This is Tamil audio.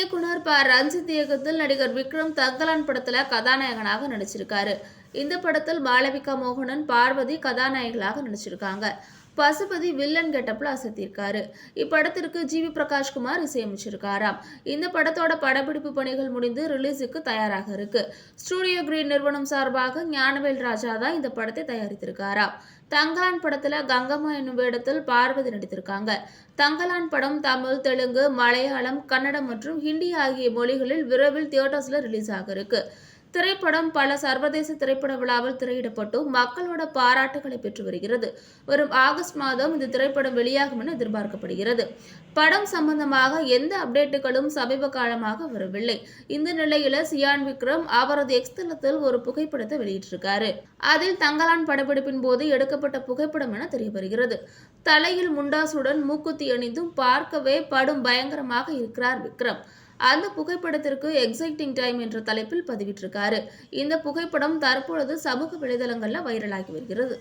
இயக்குனர் ப. ரஞ்சித் இயக்கத்தில் நடிகர் விக்ரம் தங்கலான் படத்துல கதாநாயகனாக நடிச்சிருக்காரு. இந்த படத்தில் மாளவிகா மோகனன் பார்வதி கதாநாயகிகளாக நடிச்சிருக்காங்க. பசுபதி வில்லன் கெட்டப்ல அசத்தியிருக்காரு. இப்படத்திற்கு ஜி வி பிரகாஷ்குமார் இசையமைச்சிருக்காராம். இந்த படத்தோட படப்பிடிப்பு பணிகள் முடிந்து ரிலீஸுக்கு தயாராக இருக்கு. ஸ்டூடியோ கிரீன் நிறுவனம் சார்பாக ஞானவேல் ராஜா தான் இந்த படத்தை தயாரித்திருக்காராம். தங்கலான் படத்துல கங்கம்மா என்னும் வேடத்தில் பார்வதி நடித்திருக்காங்க. தங்கலான் படம் தமிழ் தெலுங்கு மலையாளம் கன்னடம் மற்றும் ஹிந்தி ஆகிய மொழிகளில் விரைவில் தியேட்டர்ஸ்ல ரிலீஸ் ஆக இருக்கு. திரைப்படம் பல சர்வதேச திரைப்பட விழாவில் திரையிடப்பட்டும் மக்களோட பாராட்டுகளை பெற்று வருகிறது. வரும் ஆகஸ்ட் மாதம் இந்த திரைப்படம் வெளியாகும் என எதிர்பார்க்கப்படுகிறது. படம் சம்பந்தமாக எந்த அப்டேட்டுகளும் சமீப காலமாக வரவில்லை. இந்த நிலையில சியான் விக்ரம் அவரது எக்ஸ் தளத்தில் ஒரு புகைப்படத்தை வெளியிட்டிருக்காரு. அதில் தங்கலான் படப்பிடிப்பின் போது எடுக்கப்பட்ட புகைப்படம் என தெரிய வருகிறது. தலையில் முண்டாசுடன் மூக்குத்தி அணிந்தும் பார்க்கவே படும் பயங்கரமாக இருக்கிறார் விக்ரம். அந்த புகைப்படத்திற்கு எக்ஸைட்டிங் டைம் என்ற தலைப்பில் பதிவிட்டிருக்காரு. இந்த புகைப்படம் தற்பொழுது சமூக வலைதளங்களில் வைரலாகி வருகிறது.